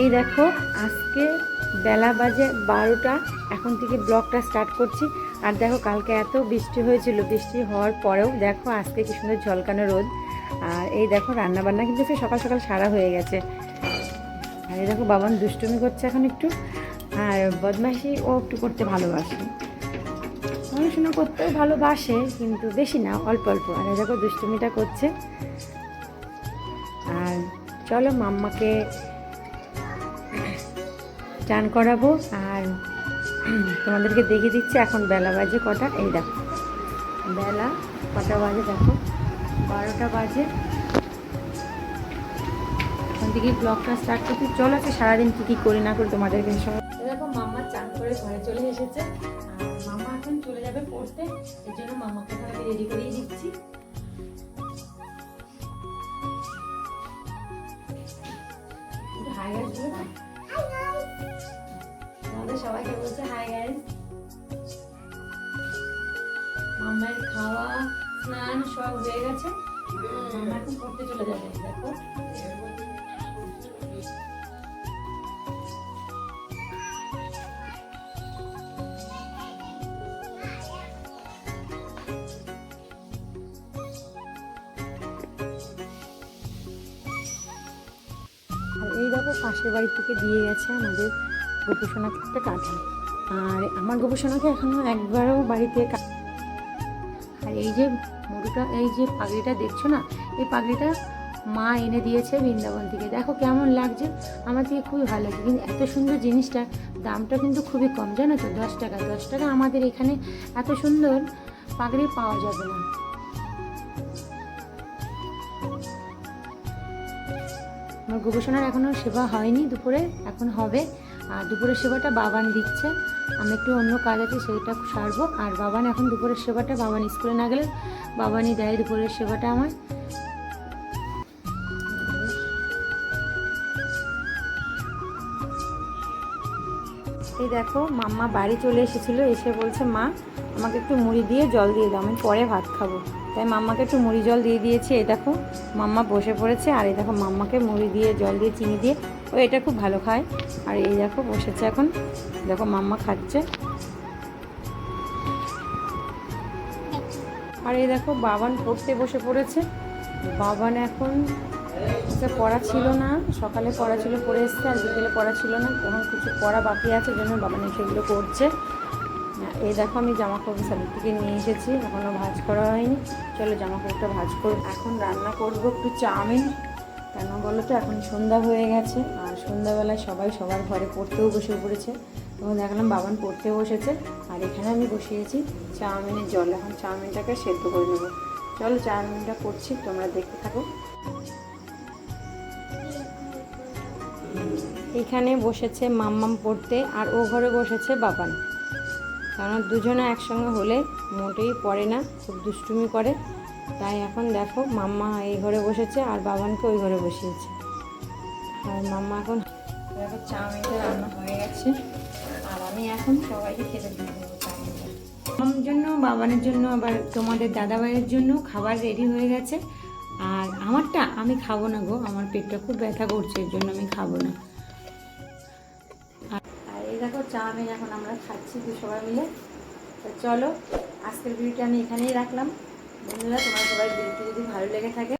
এই দেখো, আজকে বেলা বাজে বারোটা। এখন থেকে ব্লগটা স্টার্ট করছি। আর দেখো, কালকে এত বৃষ্টি হয়েছিল। বৃষ্টি হওয়ার পরেও দেখো, আজকে কি সুন্দর ঝলকানো রোদ। আর এই দেখো রান্না বান্না কিন্তু সে সকাল সকাল সারা হয়ে গেছে। আর এই দেখো, বাবান দুষ্টুমি করছে এখন একটু। আর বদমাইশি ও একটু করতে ভালোবাসে। পড়াশোনা করতেও ভালোবাসে, কিন্তু বেশি না, অল্প অল্প। আর এই দেখো, দুষ্টুমিটা করছে। আর চলো, মাম্মাকে চান করাবো আর তোমাদেরকে দেখিয়ে দিচ্ছি এখন বেলা বাজে কটা। এই দেখো, বেলা কটা বাজে দেখো, বারোটা বাজে। এখন থেকে ব্লগটা স্টার্ট করছি। চলো আজকে সারাদিন কী কী করি না করি তোমাদেরকে সব দেখো, মাম্মা চান করে ঘরে চলে এসেছে। মাম্মা এখন চলে যাবে পড়তে। জন্য মাম্মাকে রেডি করিয়ে দিচ্ছি। হাই সবাইকে বলছে খাওয়া সব এই দেখো পাশের বাড়ি থেকে দিয়ে গেছে আমাদের গোপুসোনাকে একটা কাঁঠাল আর আমার গোপুসোনাকে এখনও একবারও বাড়িতে আর এই যে মুড়িটা, এই যে পাগড়িটা দেখছ না? এই পাগড়িটা মা এনে দিয়েছে বৃন্দাবন থেকে। দেখো কেমন লাগছে। আমার থেকে খুবই ভালো লাগছে। কিন্তু এত সুন্দর জিনিসটা, দামটা কিন্তু খুবই কম। জানো তো? দশ টাকা দশ টাকা আমাদের এখানে এত সুন্দর পাগড়ি পাওয়া যাবে না। আমার গবেষণার এখনও সেবা হয়নি, দুপুরে এখন হবে। আর দুপুরের সেবাটা বাবান দিচ্ছে। আমি একটু অন্য কাজ আছে, সেইটা সারবো। আর বাবান এখন দুপুরের সেবাটা, বাবান স্কুলে না গেলে বাবানই দেয় দুপুরের সেবাটা আমার। এই দেখো, মাম্মা বাড়ি চলে এসেছিল, এসে বলছে, মা আমাকে একটু মুড়ি দিয়ে জল দিয়ে দাও, আমি পরে ভাত খাব। তাই মাম্মাকে একটু মুড়ি জল দিয়ে দিয়েছি, এই দেখো, মাম্মা বসে পড়েছে, আর এই দেখো মাম্মাকে মুড়ি দিয়ে জল দিয়ে চিনি দিয়ে, ও এটা খুব ভালো খায়। আর এই দেখো বসেছে এখন, দেখো মাম্মা খাচ্ছে। আর এই দেখো বাবান পড়তে বসে পড়েছে। বাবান এখন পড়া ছিল না, সকালে পড়া ছিল, পড়ে এসছে, আর বিকেলে পড়া ছিল না কোনো কিছু পড়া বাকি আছে জন্য বাবান সেগুলো করছে। এই দেখো আমি জামা কাপড় সাইড থেকে নিয়ে এসেছি এখনও ভাজ করা হয়নি। চলো জামা কাপড়টা ভাজ করব এখন রান্না করব একটু চাউমিন। কেন বলো তো, এখন সন্ধ্যা হয়ে গেছে, আর সন্ধ্যাবেলায় সবাই সবার ঘরে পড়তেও বসে পড়েছে। তখন দেখলাম বাবান পড়তে বসেছে, আর এখানে আমি বসিয়েছি চাউমিনের জল। এখন চাউমিনটাকে সেদ্ধ করে নেব। চলো চাউমিনটা করছি, তোমরা দেখতে থাকো। এখানে বসেছে মাম্মাম পড়তে, আর ও ঘরে বসেছে বাবান। কারণ দুজনে একসঙ্গে হলে মোটেই পড়ে না, খুব দুষ্টুমি করে। তাই এখন দেখো মাম্মা এই ঘরে বসেছে আর বাবানকে ওই ঘরে বসিয়েছে। আর মাম্মা এখন দেখো চাউমিনটা রান্না হয়ে গেছে। আর আমি এখন সবাইকে খেতে দিয়ে দেবো চাউমিনটা। আমার জন্য, বাবানের জন্য, আবার তোমাদের দাদাভাইয়ের জন্য খাবার রেডি হয়ে গেছে। আর আমারটা আমি খাব না গো, আমার পেটটা খুব ব্যথা করছে, এর জন্য আমি খাব না। দেখো, চাউমিন এখন আমরা খাচ্ছি দু সবাই মিলে। তো চলো, আজকের ভিডিওটা আমি এখানেই রাখলাম। বন্ধুরা তোমার সবাই ভিডিওটি যদি ভালো লেগে থাকে